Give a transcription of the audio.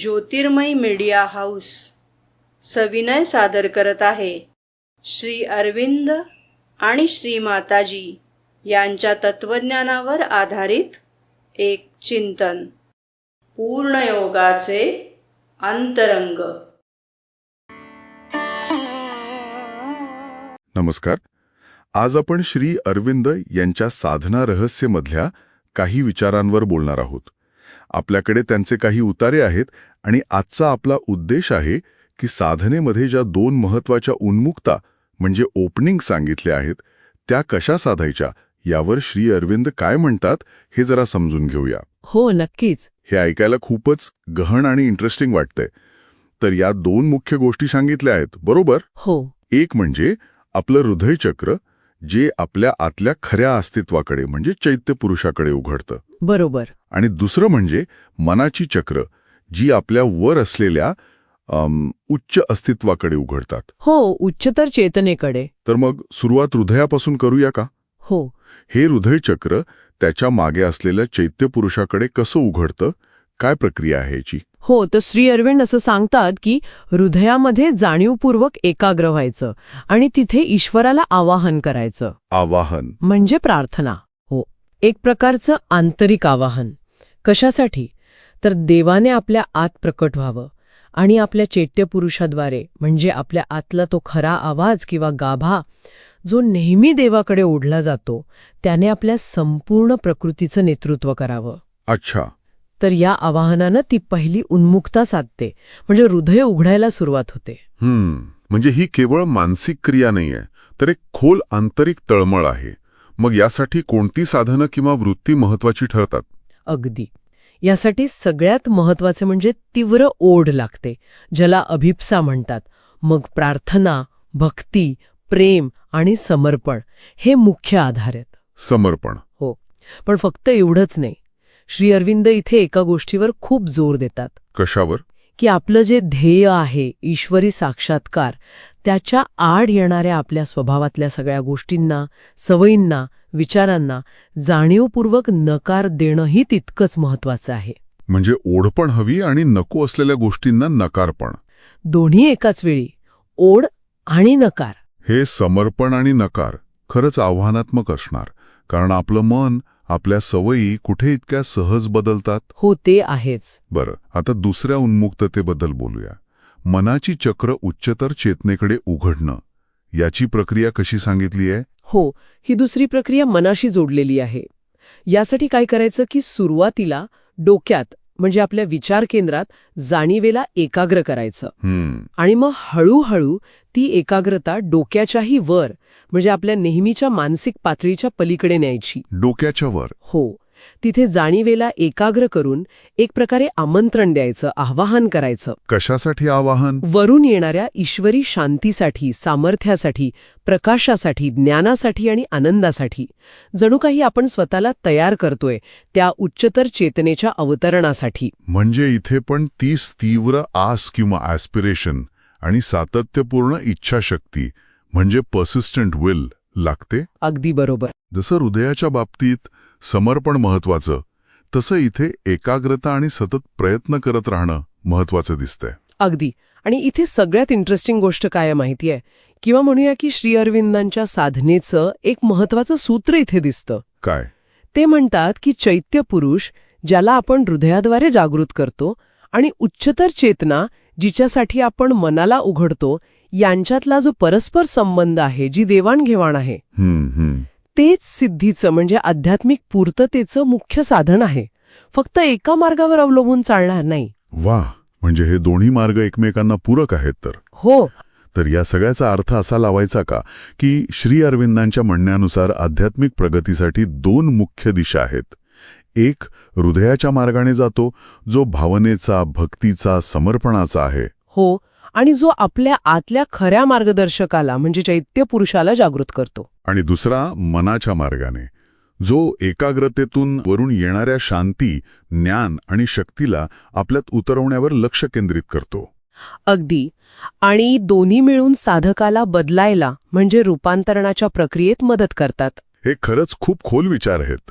ज्योतिर्मय media house सविनय सादर करत आहे. श्री अरविंद आणि श्री माताजी यांच्या तत्वज्ञानावर आधारित एक चिंतन. पूर्णयोगाचे अंतरंग. नमस्कार. आज आपण श्री अरविंद यांच्या साधना रहस्यमधल्या काही विचारांवर बोलणार आहोत. आपल्याकडे त्यांचे काही उतारे आहेत आणि आजचा आपला उद्देश आहे की साधनेमध्ये ज्या दोन महत्त्वाच्या उन्मुक्ता म्हणजे ओपनिंग सांगितल्या आहेत त्या कशा साधायच्या? यावर श्री अरविंद काय म्हणतात हे जरा समजून घेऊया. हो नक्कीच. हे ऐकायला खूपच गहन आणि इंटरेस्टिंग वाटतंय. तर या दोन मुख्य गोष्टी सांगितल्या आहेत बरोबर? हो. एक म्हणजे आपलं हृदयचक्र जे आपल्या आतल्या खऱ्या अस्तित्वाकडे म्हणजे चैत्य पुरुषाकडे उघडतं. बरोबर. आणि दुसरं म्हणजे मनाची चक्र जी आपल्या वर असलेल्या अम, उच्च अस्तित्वाकडे उघडतात. हो उच्चतर चेतनेकडे. तर मग सुरुवात हृदयापासून करूया का? हो. हे हृदयचक्र त्याच्यामागे असलेल्या चैत्य पुरुषाकडे कसं उघडतं? काय प्रक्रिया आहे याची? हो तर श्री अरविंद असं सांगतात की हृदयामध्ये जाणीवपूर्वक एकाग्र व्हायचं आणि तिथे ईश्वराला आवाहन करायचं. आवाहन. म्हणजे प्रार्थना. हो एक प्रकारचं आंतरिक आवाहन. कशासाठी? तर देवाने आपल्या आत प्रकट व्हावं आणि आपल्या चैत्यपुरुषाद्वारे म्हणजे आपल्या आतला तो खरा आवाज किंवा गाभा जो नेहमी देवाकडे ओढला जातो त्याने आपल्या संपूर्ण प्रकृतीचं नेतृत्व करावं. अच्छा. तर या आवाहनानं ती पहिली उन्मुक्ता साधते म्हणजे हृदय उघडायला सुरुवात होते. म्हणजे ही केवळ मानसिक क्रिया नाहीये तर एक खोल आंतरिक तळमळ आहे. मग यासाठी कोणती साधनं किंवा वृत्ती महत्वाची ठरतात? अगदी. यासाठी सगळ्यात महत्त्वाचे म्हणजे तीव्र ओढ लागते ज्याला अभिप्सा म्हणतात. मग प्रार्थना भक्ती प्रेम आणि समर्पण हे मुख्य आधार आहेत. समर्पण. पण फक्त एवढंच नाही. श्री अरविंद इथे एका गोष्टीवर खूप जोर देतात. कशावर? की आपलं जे ध्येय आहे ईश्वरी साक्षात्कार त्याच्या आड येणाऱ्या आपल्या स्वभावातल्या सगळ्या गोष्टींना सवयींना विचारांना जाणीवपूर्वक नकार देणंही तितकंच महत्वाचं आहे. म्हणजे ओढ पण हवी आणि नको असलेल्या गोष्टींना नकार पण. दोन्ही एकाच वेळी ओढ आणि नकार. हे समर्पण आणि नकार खरंच आव्हानात्मक असणार कारण आपलं मन आपल्या सवयी कुठे इतक्या सहज बदलतात? हो ते आहेच. बरं आता दुसऱ्या उन्मुक्ततेबद्दल बोलूया. मनाची चक्र उच्चतर चेतनेकडे उघडणं याची प्रक्रिया कशी सांगितली आहे? हो ही दुसरी प्रक्रिया मनाशी जोडलेली आहे. यासाठी काय करायचं की सुरुवातीला डोक्यात म्हणजे आपल्या विचार केंद्रात जाणीवेला एकाग्र करायचं. आणि मग हळूहळू ती एकाग्रता डोक्याच्याही वर म्हणजे आपल्या नेहमीच्या मानसिक पातळीच्या पलीकडे न्यायची. डोक्याच्या वर. हो. तिथे जाणीवेला एकाग्र करून एक प्रकारे आमंत्रण द्यायचं आवाहन करायचं. कशासाठी आवाहन? वरून येणाऱ्या ईश्वरी शांतीसाठी सामर्थ्यासाठी प्रकाशासाठी ज्ञानासाठी आणि आनंदासाठी. जणू काही आपण स्वतःला तयार करतोय त्या उच्चतर चेतनेच्या अवतरणासाठी. म्हणजे इथे पण तीच तीव्र आस किंवा ॲस्पिरेशन आणि सातत्यपूर्ण इच्छाशक्ती म्हणजे पर्सिस्टंट विल लागते? अगदी बरोबर. जसं हृदयाच्या बाबतीत समर्पण महत्वाचं तसं इथे एकाग्रता आणि सतत प्रयत्न करत राहणं महत्वाचं दिसतंय. अगदी. आणि इथे सगळ्यात इंटरेस्टिंग गोष्ट काय आहे माहिती आहे किंवा म्हणूया की श्री अरविंदांच्या साधनेचं एक महत्वाचं सूत्र इथे दिसतं. काय? ते म्हणतात की चैत्य पुरुष ज्याला आपण हृदयाद्वारे जागृत करतो आणि उच्चतर चेतना जिच्यासाठी आपण मनाला उघडतो यांच्यातला जो परस्पर संबंध आहे जी देवाणघेवाण आहे. तेच सिद्धीचं म्हणजे आध्यात्मिक पूर्ततेचं मुख्य साधन आहे. फक्त एका मार्गावर अवलंबून चालणार नाही. वा म्हणजे हे दोन्ही मार्ग एकमेकांना पूरक आहेत तर. हो. तर या सगळ्याचा अर्थ असा लावायचा का की श्री अरविंदांच्या म्हणण्यानुसार आध्यात्मिक प्रगतीसाठी दोन मुख्य दिशा आहेत. एक हृदयाच्या मार्गाने जातो जो भावनेचा भक्तीचा समर्पणाचा आहे. हो. आणि जो आपल्या आतल्या खऱ्या मार्गदर्शकाला म्हणजे चैत्य पुरुषाला जागृत करतो. आणि दुसरा मनाच्या मार्गाने जो एकाग्रतेतून वरून येणाऱ्या शांती ज्ञान आणि शक्तीला आपल्यात उतरवण्यावर लक्ष केंद्रित करतो. अगदी. आणि दोन्ही मिळून साधकाला बदलायला म्हणजे रूपांतरणाच्या प्रक्रियेत मदत करतात. हे खरंच खूप खोल विचार आहेत.